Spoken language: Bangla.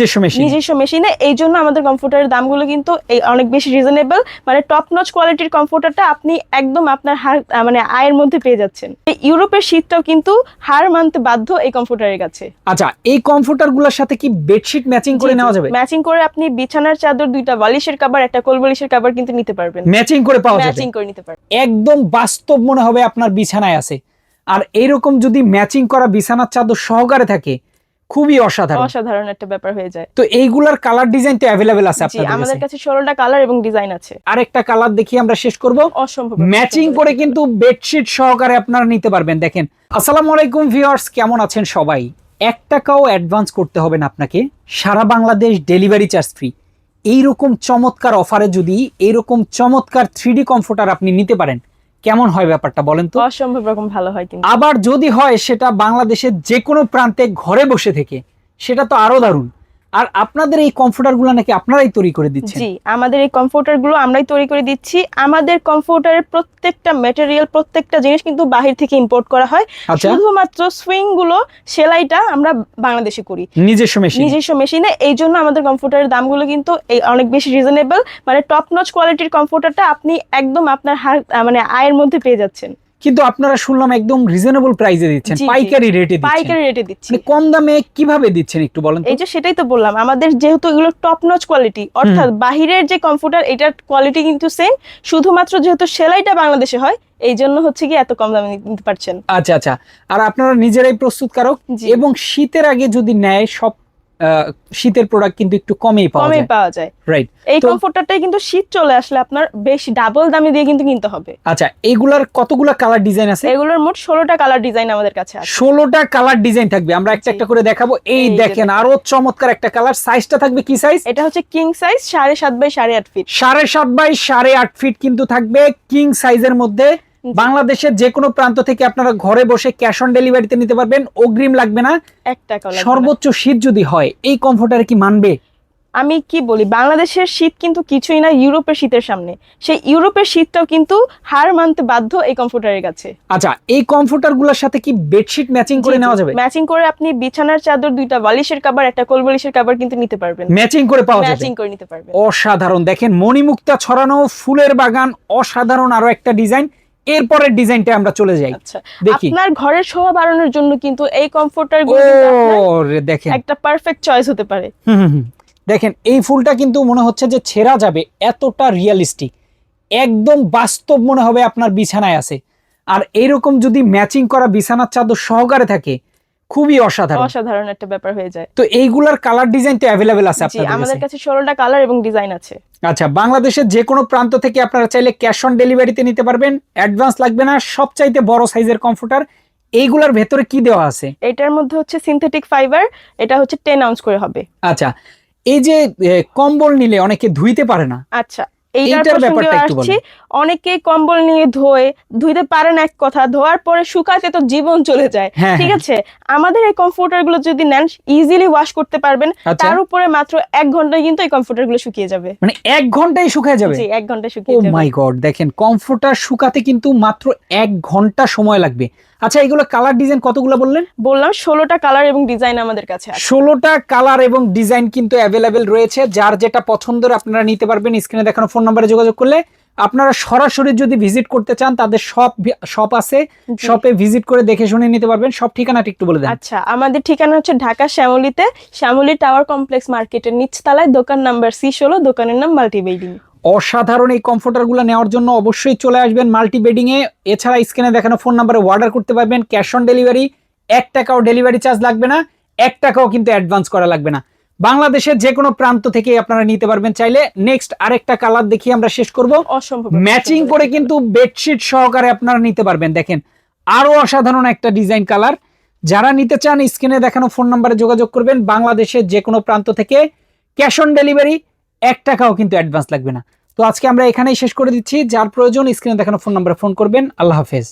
নিজস্ব মেশিন এই জন্য আমাদের কম্পিউটারের দামগুলো কিন্তু এই অনেক বেশি রিজনেবল মানে টপ নচ কোয়ালিটির কম্পিউটারটা আপনি একদম আপনার হার মানে আয়ের মধ্যে পেয়ে যাচ্ছেন। ইউরোপের শীতটাও কিন্তু হার মানতে বাধ্য এই কম্পিউটারের কাছে। আচ্ছা এই কমফোর্টারগুলোর সাথে কি বেডশিট ম্যাচিং করে নেওয়া যাবে? ম্যাচিং করে আপনি বিছানার চাদর দুইটা বালিশের কাবার একটা কোল বালিশের কাবার কিন্তু নিতে পারবেন। ম্যাচিং করে পাওয়া যাবে। ম্যাচিং করে নিতে পারবেন। একদম বাস্তব মনে হবে আপনার বিছানায় আছে। আর এইরকম যদি ম্যাচিং করা বিছানার চাদর সহকারে থাকে খুবই অসাধারণ। অসাধারণ একটা ব্যাপার হয়ে যায়। তো এইগুলার কালার ডিজাইন তো অ্যাভেলেবেল আছে আপনাদের আমাদের কাছে কাছে ষোলোটা কালার এবং ডিজাইন আছে। আরেকটা কালার দেখি আমরা শেষ করব। অসম্ভব ম্যাচিং করে কিন্তু বেডশিট সহকারে আপনারা নিতে পারবেন। দেখেন আসসালামু আলাইকুম ভিউয়ার্স কেমন আছেন সবাই? এক টাকাও অ্যাডভান্স করতে হবে না আপনাকে। সারা বাংলাদেশ ডেলিভারি চার্জ ফ্রি এইরকম চমৎকার অফারে যদি এইরকম চমৎকার থ্রি কমফোর্টার আপনি নিতে পারেন কেমন হয় ব্যাপারটা বলেন তো? অসম্ভব রকম ভালো হয় কিন্তু। আবার যদি হয় সেটা বাংলাদেশের যে কোনো প্রান্তে ঘরে বসে থেকে সেটা তো আরও দারুণ। আর আপনাদের এই কমফোর্টারগুলো নাকি আপনারাই তৈরি করে দিচ্ছেন? জি আমাদের এই কমফোর্টারগুলো আমরাই তৈরি করে দিচ্ছি। আমাদের কমফোর্টারের প্রত্যেকটা ম্যাটেরিয়াল প্রত্যেকটা জিনিস কিন্তু বাহির থেকে ইম্পোর্ট করা হয়। আচ্ছা। শুধুমাত্র সুইংগুলো সেলাইটা আমরা বাংলাদেশে করি। নিজস্ব মেশিন নিজস্ব মেশিনে এই জন্য আমাদের কমফোর্টারের দামগুলো কিন্তু এই অনেক বেশি রিজনেবল মানে টপ নচ কোয়ালিটির কমফোর্টারটা আপনি একদম আপনার মানে আয়ের মধ্যে পেয়ে যাচ্ছেন। কিন্তু আপনারা শুনলাম একদম রিজনেবল প্রাইসে দিচ্ছেন। পাইকারি রেটে দিচ্ছেন। পাইকারি রেটে দিচ্ছি। মানে কম দামে কীভাবে দিচ্ছেন একটু বলেন এই যে সেটাই তো বললাম আমাদের যেহেতু এগুলো টপ নচ কোয়ালিটি অর্থাৎ বাহিরের যে কমফোর্টার এটার কোয়ালিটি কিন্তু সেম শুধুমাত্র যেহেতু সেলাইটা বাংলাদেশে হয় এই জন্য হচ্ছে কি এত কম দামে নিতে পারছেন। আচ্ছা আচ্ছা। আর আপনারা নিজেরাই প্রস্তুতকারক জি। এবং শীতের আগে যদি নেয় সব শীতের প্রোডাক্ট কিন্তু একটু কমেই পাওয়া যায়। পাওয়া যায়। রাইট এই কমফোর্টারটাই কিন্তু শীত চলে আসলে আপনার বেশ ডাবল দামে দিয়ে কিন্তু কিনতে হবে। আচ্ছা এইগুলার কতগুলা কালার ডিজাইন আছে? এগুলোর মোট ষোলোটা কালার ডিজাইন আমাদের কাছে আছে। ষোলোটা কালার ডিজাইন থাকবে। আমরা একটা একটা করে দেখাবো। এই দেখেন। আরও চমৎকার একটা কালার সাইজটা থাকবে কি সাইজ এটা হচ্ছে কিং সাইজ সাড়ে সাত বাই সাড়ে আট ফিট সাড়ে সাত বাই সাড়ে আট ফিট কিন্তু থাকবে কিং সাইজের মধ্যে। বাংলাদেশের যে কোনো প্রান্ত থেকে আপনারা ঘরে বসে ক্যাশ অন ডেলিভারিতে নিতে পারবেন অগ্রিম লাগবে না। এক টাকা সর্বোচ্চ শীত যদি হয় এই কমফোর্টারে কি মানবে? আমি কি বলি বাংলাদেশের শীত কিন্তু কিছুই না ইউরোপের শীতের সামনে। সেই ইউরোপের শীতটাও কিন্তু হার মানতে বাধ্য এই কমফোর্টারের কাছে। আচ্ছা এই কমফোর্টারগুলোর সাথে কি বেডশিট ম্যাচিং করে নেওয়া যাবে? ম্যাচিং করে আপনি বিছানার চাদর দুইটা বালিশের কাবার একটা কোল বালিশের কাবার কিন্তু নিতে পারবেন। ম্যাচিং করে পাওয়া যাবে। ম্যাচিং করে নিতে পারবেন। অসাধারণ। দেখেন মণিমুক্তা ছড়ানো ফুলের বাগান অসাধারণ আরও একটা ডিজাইন এরপরের ডিজাইনটা আমরা চলে যাই। আচ্ছা দেখি। আপনার ঘরের শোভা বাড়ানোর জন্য কিন্তু এই কমফোর্টার দেখেন। একটা পারফেক্ট চয়েস হতে পারে। দেখেন এই ফুলটা কিন্তু মনে হচ্ছে যে ছেঁড়া যাবে এতটা রিয়ালিস্টিক একদম বাস্তব মনে হবে আপনার বিছানায় আছে। আর এরকম যদি ম্যাচিং করা বিছানার চাদর সহকারে থাকে খুবই অসাধারণ। অসাধারণ একটা ব্যাপার হয়ে যায়। তো এইগুলার কালার ডিজাইন তো অ্যাভেলেবেল আছে আপনাদের আমাদের কাছে কাছে ষোলোটা কালার এবং ডিজাইন আছে। আচ্ছা বাংলাদেশের যে কোনো প্রান্ত থেকে আপনারা চাইলে ক্যাশ অন ডেলিভারিতে নিতে পারবেন। অ্যাডভান্স লাগবে না সবচাইতে বড় সাইজের কম্পিউটার এইগুলার ভেতরে কি দেওয়া আছে? এটার মধ্যে হচ্ছে সিনথেটিক ফাইবার এটা হচ্ছে টেন আউন্স করে হবে। আচ্ছা এই যে কম্বল নিলে অনেকে ধুইতে পারে না। আচ্ছা এইটার এইটার ব্যাপারটা একটু আসছি। অনেকে কম্বল নিয়ে ধোয়ে ধুইতে পারে না এক কথা ধোয়ার পরে শুকাতে তো জীবন চলে যায়। হ্যাঁ ঠিক হ্যাঁ। আছে? আমাদের এই কমফোর্টারগুলো যদি নেন ইজিলি ওয়াশ করতে পারবেন। আচ্ছা। তার উপরে মাত্র এক ঘন্টায় কিন্তু এই কমফোর্টারগুলো শুকিয়ে যাবে। মানে এক ঘন্টায় শুকায় যাবে? জি এক ঘন্টায় শুকিয়ে যাবে। মাই গড দেখেন কমফোর্টার শুকাতে কিন্তু মাত্র এক ঘণ্টা সময় লাগবে। আচ্ছা এগুলো কালার ডিজাইন কতগুলো বললেন? বললাম ষোলোটা কালার এবং ডিজাইন আমাদের কাছে ষোলোটা কালার এবং ডিজাইন কিন্তু অ্যাভেলেবেল রয়েছে। যার যেটা পছন্দের আপনারা নিতে পারবেন। স্ক্রিনে দেখানো ফোন নাম্বারে যোগাযোগ করলে আপনারা সরাসরি যদি ভিজিট করতে চান তাদের সব শপ আছে। শপে ভিজিট করে দেখে শুনে নিতে পারবেন। সব ঠিকানাটা একটু বলে দেন। আচ্ছা আমাদের ঠিকানা হচ্ছে ঢাকা শ্যামলীতে। শ্যামলী টাওয়ার কমপ্লেক্স মার্কেটের নিচতলায় দোকান নাম্বার সি ষোলো দোকানের নাম মাল্টি বিল্ডিং অসাধারণ এই কমফোর্টারগুলো নেওয়ার জন্য অবশ্যই চলে আসবেন মাল্টি বেডিং এ। এছাড়া স্ক্রিনে দেখানো ফোন নাম্বারে অর্ডার করতে পারবেন। ক্যাশ অন ডেলিভারি এক টাকাও ডেলিভারি চার্জ লাগবে না এক টাকাও কিন্তু অ্যাডভান্স করা লাগবে না। বাংলাদেশের যে কোনো প্রান্ত থেকে আপনারা নিতে পারবেন চাইলে। নেক্সট আরেকটা কালার দেখিয়ে আমরা শেষ করব। অসম্ভব ম্যাচিং করে কিন্তু বেডশিট সহকারে আপনারা নিতে পারবেন। দেখেন আরও অসাধারণ একটা ডিজাইন কালার যারা নিতে চান স্ক্রিনে দেখানো ফোন নাম্বারে যোগাযোগ করবেন। বাংলাদেশের যে কোনো প্রান্ত থেকে ক্যাশ অন ডেলিভারি এক টাকাও কিন্তু অ্যাডভান্স লাগবে না। তো আজকে আমরা এখানেই শেষ করে দিচ্ছি। যার প্রয়োজন স্ক্রিনে দেখানো ফোন নাম্বারে ফোন করবেন। আল্লাহ হাফেজ।